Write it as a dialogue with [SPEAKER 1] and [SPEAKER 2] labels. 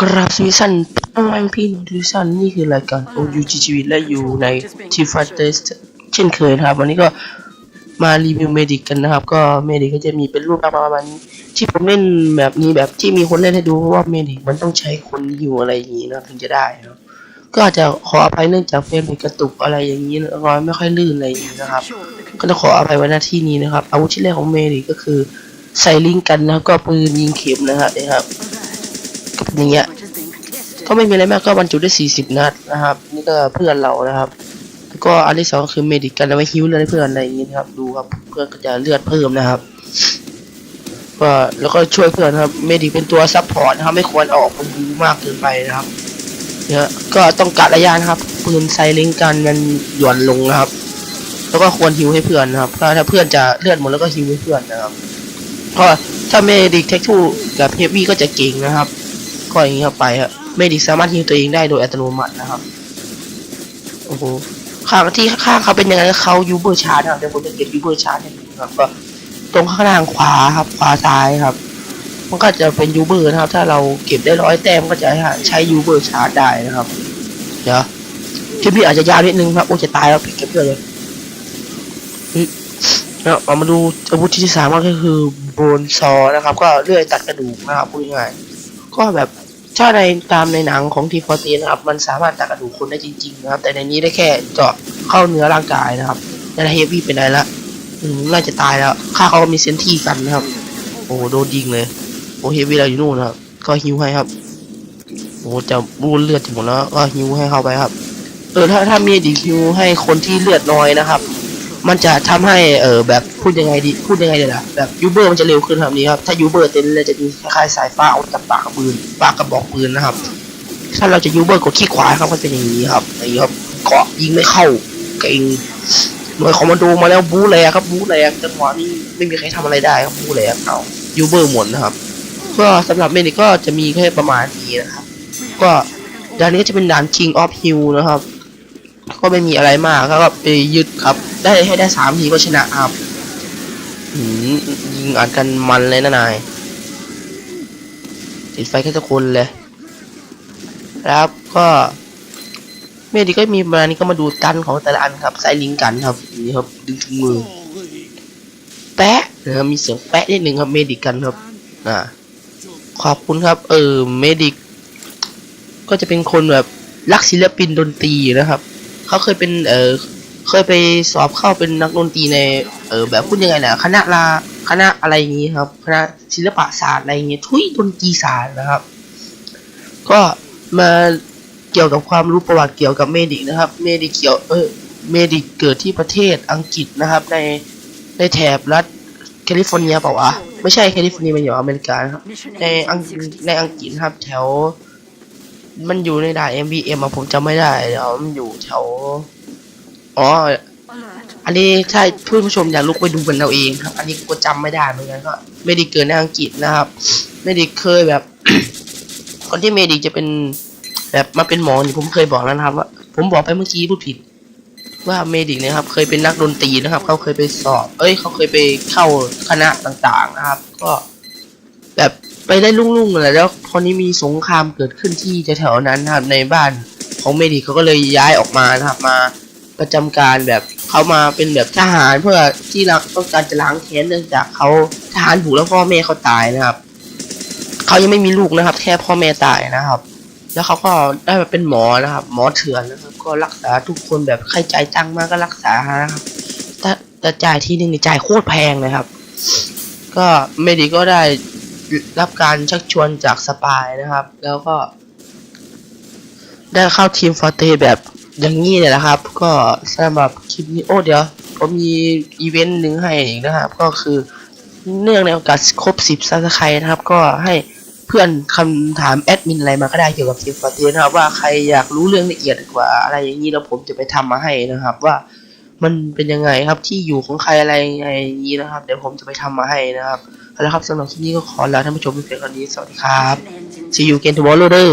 [SPEAKER 1] กราบสวีสันพ่อแม่พี่น้องทุกท่านนี่คือรายการ OUGGV และอยู่ในทีฟัตเตสเช่นเคยนะครับ วันนี้ก็มารีวิวเมดิกกันนะครับ ก็เมดิกก็จะมีเป็นรูปประมาณนี้ที่ผมเล่นแบบนี้แบบที่มีคนเล่นให้ดูว่าเมดิกมันต้องใช้คนอยู่อะไรอย่างนี้นะถึงจะได้นะครับก็อาจจะขออภัยเนื่องจากเฟรมกระตุกอะไรอย่างนี้รอยไม่ค่อยลื่นอะไรอย่างนี้นะครับ ก็ต้องขออภัยไว้หน้าที่นี้นะครับอาวุธชิ้นแรกของเมดิกก็คือใส่ลิงกันนะครับก็ปืนยิงเข็มนะครับนะครับ อย่างเงี้ยก็ไม่มีอะไรมากก็บรรจุได้ 40 นัดนะครับ นี่ก็เพื่อนเรานะครับแล้วก็อันที่สองคือเมดิกกันเอาไว้ฮิวเลือดให้เพื่อนอะไรอย่างงี้นะครับดูครับเพื่อนก็จะเลือดเพิ่มนะครับก็แล้วก็ช่วยเพื่อนครับเมดิกเป็นตัวซัพพอร์ตนะครับไม่ควรออกมันบูมากเกินไปนะครับเนี่ยก็ต้องกะระยะนะครับปืนไซลิงกันมันหย่อนลงนะครับ แล้วก็ควรฮิวให้เพื่อนนะครับถ้าถ้าเพื่อนจะเลือดหมดแล้วก็ฮิวให้เพื่อนนะครับก็ถ้าเมดิกเทคทูกับเฮฟวี่ก็จะเก่งนะครับ ก็อย่างนี้เข้าไปฮะเมดิกสามารถฮิวตัวเองได้โดยอัตโนมัตินะครับโอ้โหข้างที่ข้างเขาเป็นยังไงเขายูเบอร์ชาร์จนะครับเดี๋ยวผมจะเก็บยูเบอร์ชาร์จให้ดูนะครับก็ตรงข้างล่างขวาครับขวาซ้ายครับ มันก็จะเป็นยูเบอร์นะครับ ถ้าเราเก็บได้ร้อยแต้มก็จะใช้ยูเบอร์ชาร์จได้นะครับ เดี๋ยวคลิปนี้อาจจะยาวนิดนึงครับโอ้จะตายแล้วปิดเก็บเพื่อนเลยเฮ้ยแล้วเอามาดูอาวุธที่สามก็คือโบนซอนะครับ ก็เลื่อยตัดกระดูกนะครับพูดง่ายก็แบบ ถ้าในตามในหนังของทีฟอร์ตีนะครับ มันสามารถตัดกระดูกคนได้จริง ๆ นะครับ แต่ในนี้ได้แค่เจาะเข้าเนื้อร่างกายนะครับแต่เฮฟวี่เป็นไรละน่าจะตายแล้วค่าเขาก็มีเซนที่กันนะครับ โอ้โดนยิงเลย โอ้เฮฟวี่เราอยู่นู่นนะครับ ก็ฮิวให้ครับ โอ้จะบูนเลือดจะหมดแล้ว ก็ฮิวให้เข้าไปครับ เออถ้าถ้ามีดีฮิวให้คนที่เลือดน้อยนะครับ มันจะทำให้เออแบบพูดยังไงดีพูดยังไงเดี๋ยวนะแบบยูเบอร์มันจะเร็วขึ้นครับนี้ครับถ้ายูเบอร์เต็มเลยจะมีคล้ายสายฟ้าเอาจากปากกระปืนปากกระบอกปืนนะครับ ถ้าเราจะยูเบอร์กดขี้ขวาครับก็เป็นอย่างนี้ครับอย่างนี้ครับเกาะยิงไม่เข้าเก่งหน่วยคอมมานโดมาแล้วบู๊แรงครับบู๊แรงจังหวะนี้ไม่มีใครทำอะไรได้ครับบู๊แรงเอายูเบอร์หมดนะครับก็สำหรับเมนิก็จะมีแค่ประมาณนี้นะครับ ก็ด่านนี้ก็จะเป็นด่าน King of Hill นะครับ ก็ไม่มีอะไรมากแล้วก็ไปยึดครับ ได้ให้ได้สามทีก็ชนะครับหืมยิงอัดกันมันเลยนะนายติดไฟแค่ทุกคนเลยครับก็เมดิก็มีประมาณนี้ก็มาดูกันของแต่ละอันครับใส่ลิงกันครับนี่ครับดึงถุงมือแปะนะครับมีเสียงแปะนิดหนึ่งครับเมดิกันครับอ่าขอบคุณครับ เออเมดิกก็จะเป็นคนแบบรักศิลปินดนตรีนะครับ เขาเคยเป็นเออ เคยไปสอบเข้าเป็นนักดนตรีในเออแบบพูดยังไงนะคณะลาคณะอะไรอย่างงี้ครับคณะศิลปศาสตร์อะไรอย่างงี้ทุยดนตรีศาสตร์นะครับ ก็มาเกี่ยวกับความรู้ประวัติเกี่ยวกับเมดิกนะครับ เมดิกเกี่ยวเออเมดิกเกิดที่ประเทศอังกฤษนะครับ ในในแถบรัฐแคลิฟอร์เนียเปล่าวะไม่ใช่แคลิฟอร์เนียมันอยู่อเมริกานะครับ ในอังในอังกฤษนะครับ แถว มันอยู่ในด่าน MVM อะผมจำไม่ได้เดี๋ยวมันอยู่แถว อ๋อ อันนี้ถ้าผู้ผู้ชมอยากลุกไปดูกันเอาเองครับ อันนี้ก็จำไม่ได้เหมือนกันก็ไม่ได้เกิดในอังกฤษนะครับ ไม่ได้เคยแบบ คนที่เมดิกจะเป็น แบบมาเป็นหมอนี่ผมเคยบอกแล้วนะครับ ว่า ผมบอกไปเมื่อกี้พูดผิด ว่าเมดิกนี่ยครับ เคยเป็นนักดนตรีนะครับ เขาเคยไปสอบ เอ้ย เขาเคยไปเข้าคณะต่างๆนะครับ ก็แบบไปได้ลุ่งๆเลยแล้วพอนี้มีสงครามเกิดขึ้นที่แถวๆนั้นนะครับในบ้านของเมดิกเขาก็เลยย้ายออกมานะครับมา ประจำการแบบเขามาเป็นแบบทหารเพื่อที่เราต้องการจะล้างแค้นเนื่องจากเขาทหารถูกแล้วพ่อแม่เขาตายนะครับเขายังไม่มีลูกนะครับ แค่พ่อแม่ตายนะครับ แล้วเขาก็ได้มาเป็นหมอนะครับ หมอเถื่อนนะครับ ก็รักษาทุกคนแบบใครจ่ายตังมากก็รักษานะครับแต่แต่จ่ายทีนึงนี่จ่ายโคตรแพงเลยครับ ก็เมดิก็ได้รับการชักชวนจากสปายนะครับ แล้วก็ ได้เข้าทีมฟอร์เตแบบอย่างนี้เนี่ยแหละครับ ก็สำหรับคลิปนี้โอ้เดี๋ยวผมมีอีเวนต์หนึ่งให้อีกนะครับ ก็คือเนื่องในโอกาสครบ 10ซับสไครต์นะครับ ก็ให้เพื่อนคำถามแอดมินอะไรมาก็ได้เกี่ยวกับทีมฟอร์เตนะครับว่าใครอยากรู้เรื่องละเอียดกว่าอะไรอย่างนี้แล้วผมจะไปทำมาให้นะครับ ว่ามันเป็นยังไงครับที่อยู่ของใครอะไรยังไงอย่างนี้นะครับ เดี๋ยวผมจะไปทำมาให้นะครับเอาละครับสำหรับคลิปนี้ก็ขอลาท่านผู้ชมไปเพียงเท่านี้สวัสดีครับ See you again tomorrow เด้อ